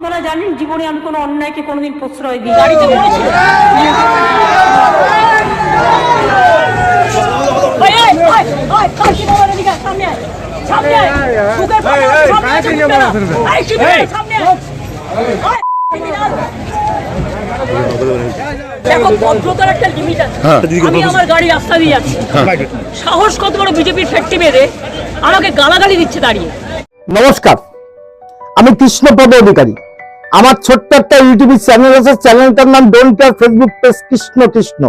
আপনারা জানেন জীবনে আমি কোনো অন্যায়কে কোনোদিন প্রশ্রয় দিই গাড়িতে সামনে আয়। বুকের ফাঁকা আছে, সামনে আছে, বুকের না। এই, কি বাবার, সামনে আয়। ওই, criminal। দেখো ভদ্রতার একটা লিমিট আছে আমি আমার গাড়ি রাস্তা দিয়ে যাচ্ছি সাহস কত বড় বিজেপির ফ্যাক্টরি মেরে আমাকে গালাগালি দিচ্ছে দাঁড়িয়ে নমস্কার আমি কৃষ্ণপদ অধিকারী আমার ছোট্ট একটা ইউটিউব চ্যানেল আছে চ্যানেলটার নাম don't care Facebook page Krishna Krishna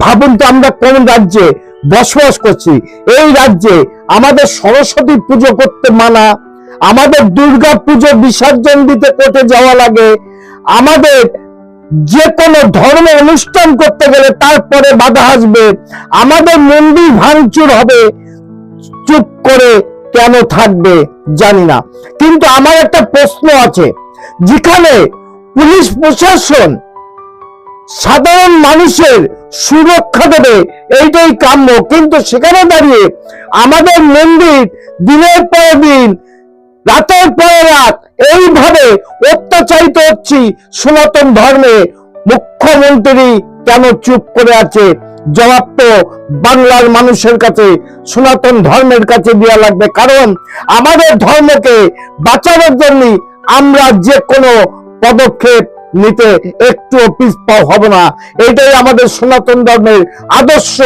ভাবুন তো আমরা কোন রাজ্যে বসবাস করছি এই রাজ্যে আমাদের সরস্বতী পুজো করতে মানা আমাদের দুর্গা পুজো বিসর্জন দিতে কোর্টে যাওয়া লাগে আমাদের যে কোনো ধর্ম অনুষ্ঠান করতে গেলে তারপরে বাধা আসবে। আমাদের মন্দির ভাঙচুর হবে, চুপ করে কেন থাকবে জানি না। কিন্তু আমার একটা প্রশ্ন আছে, যেখানে পুলিশ প্রশাসন সাধারণ মানুষের সুরক্ষা দেবে, এইটাই কাম্য। কিন্তু সেখানে দাঁড়িয়ে আমাদের মন্দির দিনের পর দিন রাতের পর রাত এইভাবে অত্যাচারিত হচ্ছি সনাতন ধর্মে। মুখ্যমন্ত্রী কেন চুপ করে আছে? জবাব তো বাংলার মানুষের কাছে, সনাতন ধর্মের কাছে দেওয়া লাগবে। কারণ আমাদের ধর্মকে বাঁচানোর জন্য আমরা যে কোনো পদক্ষেপ নিতে একটু পিছপা হব না। এটাই আমাদের সনাতন ধর্মের আদর্শ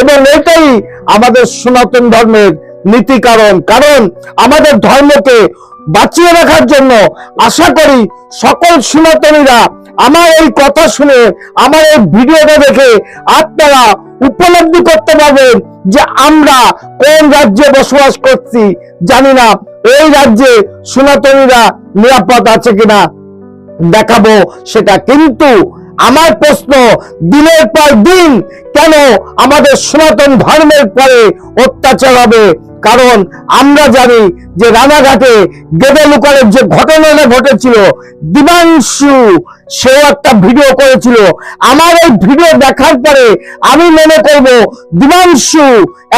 এবং এটাই আমাদের সনাতন ধর্মের নীতি কারণ। কারণ আমাদের ধর্মকে বাঁচিয়ে রাখার জন্য আশা করি সকল সনাতনীরা আমার এই কথা শুনে, আমার এই ভিডিওটা দেখে আপনারা উপলব্ধি করতে পারবেন যে আমরা কোন রাজ্যে বসবাস করছি জানি না। এই রাজ্যে সনাতনীরা নিরাপদ আছে কিনা দেখাবো সেটা। কিন্তু আমার প্রশ্ন, দিনের পর দিন কেন আমাদের সনাতন ধর্মের পরে অত্যাচার হবে? কারণ আমরা জানি যে রানাঘাটে গেদে লুকারের যে ঘটনাটা ঘটেছিল, দিবাংশু সেও একটা ভিডিও করেছিল। আমার এই ভিডিও দেখার পরে আমি মনে করব দিবাংশু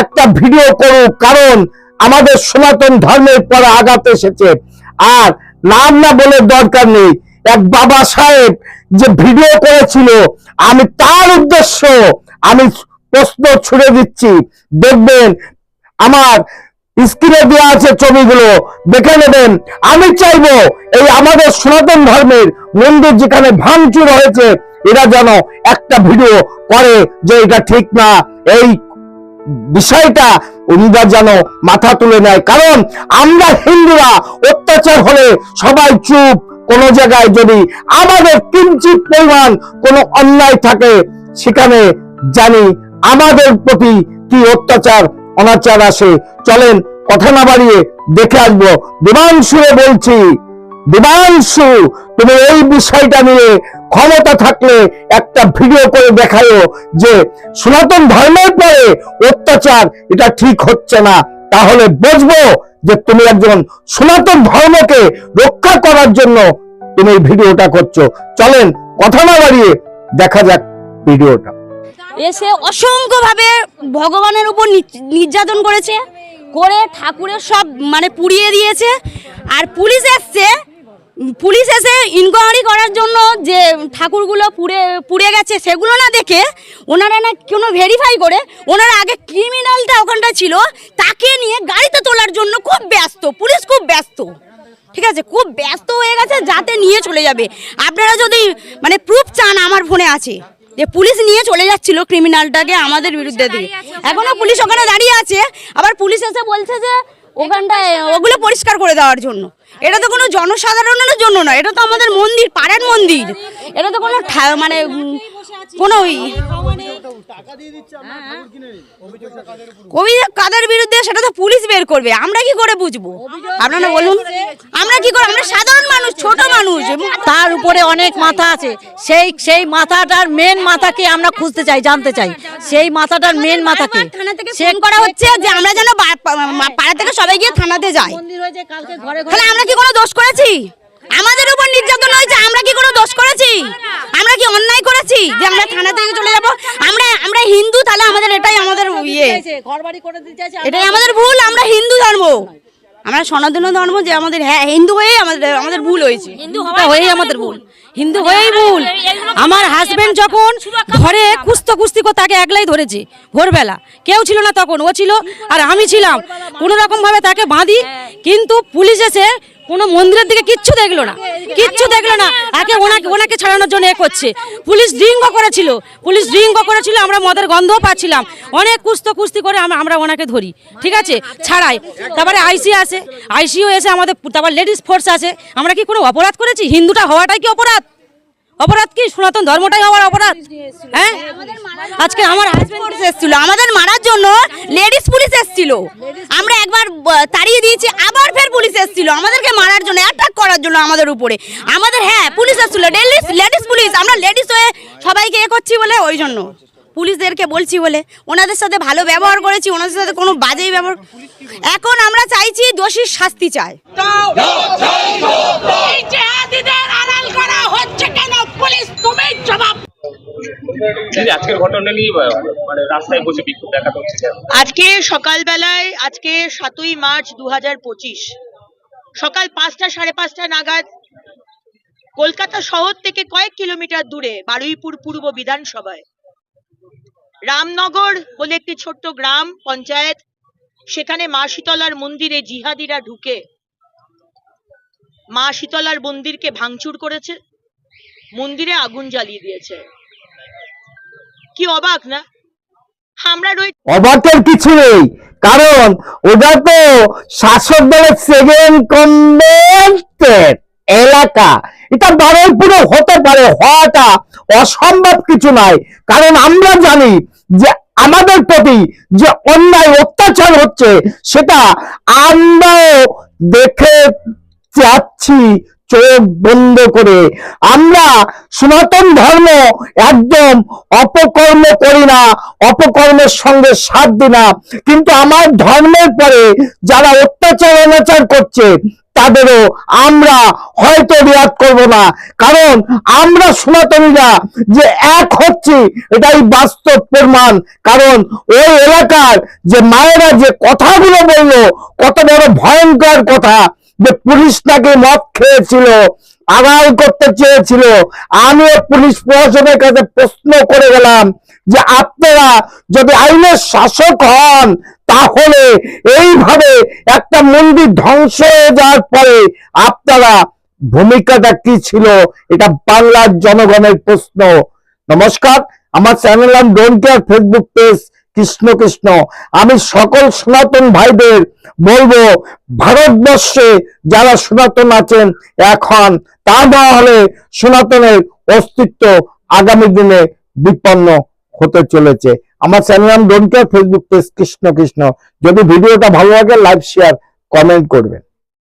একটা ভিডিও করুক, কারণ আমাদের সনাতন ধর্মের পরে আঘাত এসেছে। আর নাম না বলে দরকার নেই, এক বাবা সাহেব যে ভিডিও করেছিল, আমি তার উদ্দেশ্য আমি প্রশ্ন ছুড়ে দিচ্ছি। দেখবেন আমার স্ক্রিনে দেওয়া আছে ছবিগুলো, দেখে নেবেন। আমি চাইব এই আমাদের সনাতন ধর্মের মন্দির যেখানে ভাঙচুর হয়েছে, এরা যেন একটা ভিডিও করে যে এটা ঠিক না। এই বিষয়টা উনিরা যেন মাথা তুলে নেয়। কারণ আমরা হিন্দুরা অত্যাচার হলে সবাই চুপ। কোন জায়গায় যদি আমাদের কিঞ্চিত পরিমাণ কোনো অন্যায় থাকে, সেখানে জানি আমাদের প্রতি কি অত্যাচার অনাচার আসে। চলেন, কথা না বাড়িয়ে দেখে আসব। দেবাংশুরে বলছি, দেবাংশু, তুমি এই বিষয়টা নিয়ে ক্ষমতা থাকলে একটা ভিডিও করে দেখায়ো যে সনাতন ধর্মের পরে অত্যাচার, এটা ঠিক হচ্ছে না। তাহলে বুঝব যে তুমি একজন সনাতন ধর্মকে রক্ষা করার জন্য তুমি ভিডিওটা করছ। চলেন, কথা না বাড়িয়ে দেখা যাক ভিডিওটা এসে অসংখ্যভাবে ভগবানের উপর নির্যাতন করেছে, করে ঠাকুরের সব মানে পুড়িয়ে দিয়েছে। আর পুলিশ এসছে, পুলিশ এসে ইনকোয়ারি করার জন্য যে ঠাকুরগুলো পুড়ে পুড়ে গেছে সেগুলো না দেখে ওনারা না কোনো ভেরিফাই করে, ওনারা আগে ক্রিমিনালটা ওখানটা ছিল, তাকে নিয়ে গাড়িতে তোলার জন্য খুব ব্যস্ত, পুলিশ খুব ব্যস্ত। ঠিক আছে? খুব ব্যস্ত হয়ে গেছে যাতে নিয়ে চলে যাবে। আপনারা যদি মানে প্রুফ চান আমার ফোনে আছে। যে পুলিশ নিয়ে চলে যাচ্ছিল ক্রিমিনালটাকে আমাদের বিরুদ্ধে দিয়ে। এখনও পুলিশ ওখানে দাঁড়িয়ে আছে। আবার পুলিশ এসে বলছে যে ওখানটায় ওগুলো পরিষ্কার করে দেওয়ার জন্য। এটা তো কোনো জনসাধারণের জন্য না এটা তো আমাদের মন্দির পাড়ার মন্দির। এটা তো কোনো মানে কোনো অভিযোগ কাদের বিরুদ্ধে সেটা তো পুলিশ বের করবে। আমরা কি করে বুঝব? আপনারা বলুন। আমরা কি করে আমরা সাধারণ মানুষ তার উপরে অনেক মাথা আছে। সেই সেই মাথাটার মেন মাথাকে আমরা খুঁজতে চাই জানতে চাই। সেই মাথাটার মেন মাথাকে। ফোন করা হচ্ছে যে আমরা যেন পাড়া থেকে সবাই গিয়ে থানাতে যাই। তাহলে আমরা কি কোনো দোষ করেছি? আমাদের উপর নির্যাতন হয়েছে আমরা কি কোনো দোষ করেছি? আমরা কি অন্যায় করেছি যে আমরা থানা থেকে চলে যাব? আমরা আমরা হিন্দু তাহলে আমাদের এটাই আমাদের ইয়ে। এটাই আমাদের ভুল আমরা হিন্দু ধর্ম। আমরা সনাতন ধর্ম যে আমাদের হ্যাঁ হিন্দু হয়েই আমাদের আমাদের ভুল হয়েছে। হিন্দু হয়েই আমাদের ভুল। হিন্দু হয়েই ভুল। আমার হাজব্যান্ড যখন ঘরে কুস্ত কুস্তি করে তাকে একলাই ধরেছে ভোরবেলা। কেউ ছিল না তখন ও ছিল আর আমি ছিলাম। কোনো রকমভাবে তাকে বাঁধি কিন্তু পুলিশ এসে কোনো মন্দিরের দিকে কিচ্ছু দেখল না। কিচ্ছু দেখল না। আগে ওনাকে ওনাকে ছাড়ানোর জন্য এ করছে। পুলিশ ড্রিঙ্গ করেছিল। পুলিশ ড্রিঙ্গ করেছিল, আমরা মদের গন্ধও পাচ্ছিলাম। অনেক কুস্ত কুস্তি করে আমরা আমরা ওনাকে ধরি। ঠিক আছে? ছাড়াই। তারপরে আইসি আছে আইসিও এসে আমাদের, তারপর লেডিস ফোর্স আছে আমরা কি কোনো অপরাধ করেছি? হিন্দুটা হওয়াটাই কি অপরাধ? অপরাধ কি? সনাতন ধর্মটাই হওয়ার অপরাধ। হ্যাঁ? আজকে আমার হাজবেন্ড পুলিশ এসেছিল। আমাদের মারার জন্য লেডিস পুলিশ এসেছিল। আমরা একবার তাড়িয়ে দিয়েছি আবার ফের পুলিশ এসেছিল। আমাদেরকে মারার জন্য অ্যাটাক করার জন্য আমাদের উপরে। আমাদের হ্যাঁ পুলিশ এসেছিল। লেডিস লেডিস পুলিশ আমরা লেডিস হয়ে সবাইকে এ করছি বলে ওই জন্য। পুলিশদেরকে বলছি বলে। ওনাদের সাথে ভালো ব্যবহার করেছি ওনাদের সাথে কোনো বাজেই ব্যবহার এখন আমরা চাইছি দোষীর শাস্তি চাই। করা পুলিশ তুমি জবাব মানে? আজকে সকালবেলায় আজকে সাতই মার্চ দু পঁচিশ সকাল পাঁচটা সাড়ে পাঁচটা নাগাদ কলকাতা শহর থেকে কয়েক কিলোমিটার দূরে বারুইপুর পূর্ব বিধানসভায় রামনগর বলে একটি ছোট্ট গ্রাম পঞ্চায়েত সেখানে মা শীতলার মন্দিরে জিহাদিরা ঢুকে মা শীতলার মন্দিরকে ভাঙচুর করেছে মন্দিরে আগুন জ্বালিয়ে দিয়েছে। কি অবাক, না? অবাকের কিছু নেই, কারণ ওটা তো শাসক দলের সেকেন্ড কনভেন্টেড এলাকা। এটা বারুইপুরে হতে পারে, হওয়াটা অসম্ভব কিছু নয়। কারণ আমরা জানি যে আমাদের প্রতি যে অন্যায় অত্যাচার হচ্ছে, সেটা আমরাও দেখে যাচ্ছি চোখ বন্ধ করে। আমরা সনাতন ধর্ম একদম অপকর্ম করি না, অপকর্মের সঙ্গে সাথ দিই না। কিন্তু আমার ধর্মের পরে যারা অত্যাচার, অনাচার করছে, তাদেরও আমরা হয়তো রিয়াদ করব না। কারণ আমরা সনাতনীরা যে এক হচ্ছি, এটাই বাস্তব প্রমাণ। কারণ ওই এলাকার যে মায়েরা যে কথাগুলো বলল, কত বড় ভয়ঙ্কর কথা। যে পুলিশ নাকি মদ খেয়েছিল, আড়াল করতে চেয়েছিল। আমিও পুলিশ প্রশাসনের কাছে প্রশ্ন করে গেলাম যে আপনারা যদি আইনের শাসক হন, তাহলে এইভাবে একটা মন্দির ধ্বংস হয়ে যাওয়ার পরে আপনারা ভূমিকাটা কি ছিল? এটা বাংলার জনগণের প্রশ্ন। নমস্কার, আমার চ্যানেল নাম don't care Facebook page Krishna Krishna, আমি সকল সনাতন ভাইদের বলব, ভারতবর্ষে যারা সনাতন আছেন, এখন তা না হলে সনাতনের অস্তিত্ব আগামী দিনে বিপন্ন হতে চলেছে। আমার চ্যানেল নাম don't Facebook page Krishna Krishna. যদি ভিডিওটা ভালো লাগে লাইক শেয়ার কমেন্ট করবেন।